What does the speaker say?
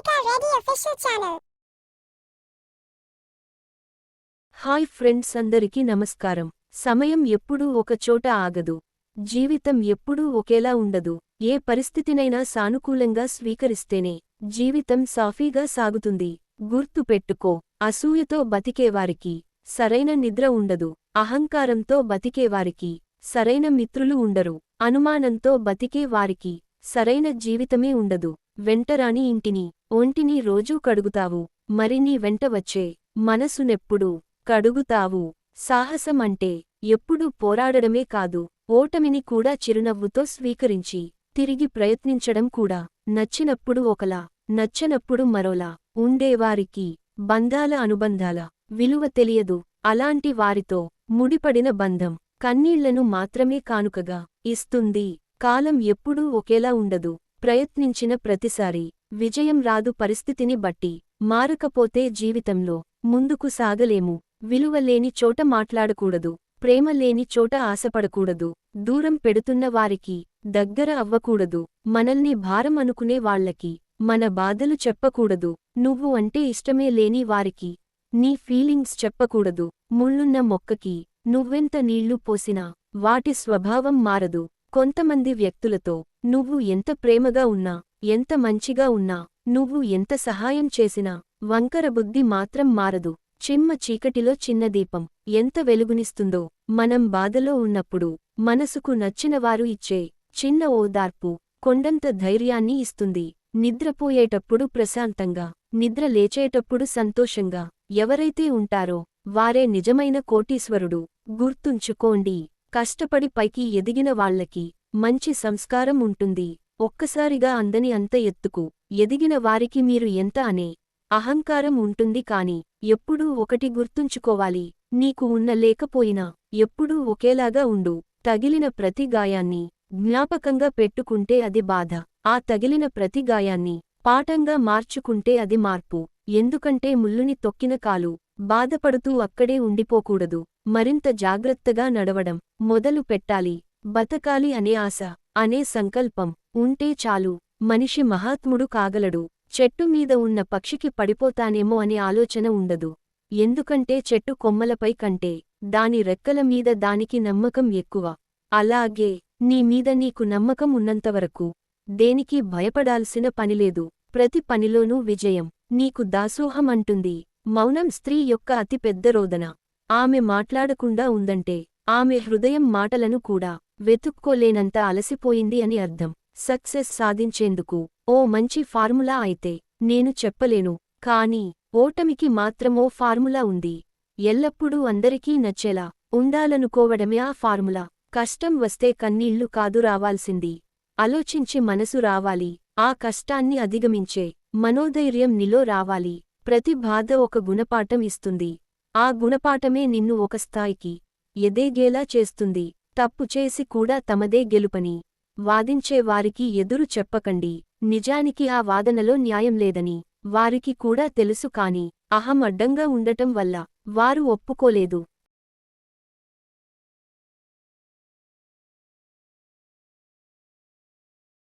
Monica Reddy official channel hi friends అందరికీ నమస్కారం. సమయం ఎప్పుడూ ఒక చోట ఆగదు. జీవితం ఎప్పుడూ ఒకేలా ఉండదు. ఏ పరిస్థితినైనా సానుకూలంగా స్వీకరిస్తేనే జీవితం సాఫీగా సాగుతుంది. గుర్తు పెట్టుకో అసూయతో బతికేవారికి సరైన నిద్ర ఉండదు. అహంకారంతో బతికేవారికి సరైన మిత్రులు ఉండరు. అనుమానంతో బతికే వారికి సరైన జీవితమే ఉండదు. వెంటరాని ఇంటిని ఒంటిని రోజూ కడుగుతావు. మరి నీ వెంట వచ్చే మనసునెప్పుడు కడుగుతావు. సాహసం అంటే ఎప్పుడూ పోరాడడమే కాదు. ఓటమిని కూడా చిరునవ్వుతో స్వీకరించి తిరిగి ప్రయత్నించడం కూడా. నచ్చినప్పుడు ఒకలా నచ్చనప్పుడు మరోలా. ఉండేవారికి బంధాల అనుబంధాల విలువ తెలియదు. అలాంటి వారితో ముడిపడిన బంధం కన్నీళ్ళను మాత్రమే కానుకగా ఇస్తుంది. కాలం ఎప్పుడూ ఒకేలా ఉండదు. ప్రయత్నించిన ప్రతిసారి. విజయం రాదు పరిస్థితిని బట్టి. మారకపోతే జీవితంలో ముందుకు సాగలేము. విలువలేని చోట మాట్లాడకూడదు. ప్రేమ లేని చోట ఆశపడకూడదు. దూరం పెడుతున్న వారికి దగ్గర అవ్వకూడదు. మనల్ని భారం అనుకునే వాళ్ళకి మన బాధలు చెప్పకూడదు. నువ్వు అంటే ఇష్టమే లేని వారికి నీ ఫీలింగ్స్ చెప్పకూడదు. ముళ్ళున్న మొక్కకి నువ్వెంత నీళ్ళు పోసినా వాటి స్వభావం మారదు. కొంతమంది వ్యక్తులతో నువ్వు ఎంత ప్రేమగా ఉన్నా ఎంత మంచిగా ఉన్నా నువ్వు ఎంత సహాయం చేసినా వంకర బుద్ధి మాత్రం మారదు. చిమ్మ చీకటిలో చిన్న దీపం ఎంత వెలుగునిస్తుందో. మనం బాధలో ఉన్నప్పుడు మనసుకు నచ్చినవారు ఇచ్చే చిన్న ఓదార్పు కొండంత ధైర్యాన్ని ఇస్తుంది. నిద్రపోయేటప్పుడు ప్రశాంతంగా నిద్ర లేచేటప్పుడు సంతోషంగా ఎవరైతే ఉంటారో వారే నిజమైన కోటీశ్వరుడు. గుర్తుంచుకోండి కష్టపడి పైకి ఎదిగిన వాళ్ళకి మంచి సంస్కారం ఉంటుంది. ఒక్కసారిగా అందని అంత ఎత్తుకు ఎదిగిన వారికి మీరు ఎంత అనే అహంకారం ఉంటుంది కాని ఎప్పుడూ ఒకటి గుర్తుంచుకోవాలి. నీకు ఉన్న లేకపోయినా ఎప్పుడూ ఒకేలాగా ఉండు. తగిలిన ప్రతి గాయాన్ని జ్ఞాపకంగా పెట్టుకుంటే అది బాధ. ఆ తగిలిన ప్రతి గాయాన్ని పాఠంగా మార్చుకుంటే అది మార్పు. ఎందుకంటే ముల్లుని తొక్కిన కాలు బాధపడుతూ అక్కడే ఉండిపోకూడదు. మరింత జాగ్రత్తగా నడవడం మొదలు పెట్టాలి. బతకాలి అనే ఆశ అనే సంకల్పం ఉంటే చాలు. మనిషి మహాత్ముడు కాగలడు. చెట్టు మీద ఉన్న పక్షికి పడిపోతానేమో అనే ఆలోచన ఉండదు. ఎందుకంటే చెట్టు కొమ్మలపై కంటే దాని రెక్కల మీద దానికి నమ్మకం ఎక్కువ. అలాగే నీ మీద నీకు నమ్మకం ఉన్నంతవరకు దేనికి భయపడాల్సిన పనిలేదు ప్రతి పనిలోనూ విజయం నీకు దాసోహం అంటుంది. మౌనం స్త్రీ యొక్క అతి పెద్ద రోదన. ఆమె మాట్లాడకుండా ఉందంటే ఆమె హృదయం మాటలను కూడా వెతుక్కోలేనంత అలసిపోయింది అని అర్థం. సక్సెస్ సాధించేందుకు ఓ మంచి ఫార్ములా అయితే నేను చెప్పలేను కానీ ఓటమికి మాత్రమో ఫార్ములా ఉంది. ఎల్లప్పుడూ అందరికీ నచ్చేలా ఉండాలనుకోవడమే ఆ ఫార్ములా. కష్టం వస్తే కన్నీళ్ళు కాదు రావాల్సింది. ఆలోచించి మనసు రావాలి. ఆ కష్టాన్ని అధిగమించే మనోధైర్యం నిలో రావాలి. ప్రతి బాధ ఒక గుణపాఠం ఇస్తుంది. ఆ గుణపాఠమే నిన్ను ఒక స్థాయికి ఎదేగేలా చేస్తుంది. తప్పు చేసి కూడా తమదే గెలుపని వాదించే వారికి ఎదురు చెప్పకండి. నిజానికి ఆ వాదనలో న్యాయం లేదని వారికి కూడా తెలుసు కాని అహం అడ్డంగా ఉండటం వల్ల వారు ఒప్పుకోలేదు.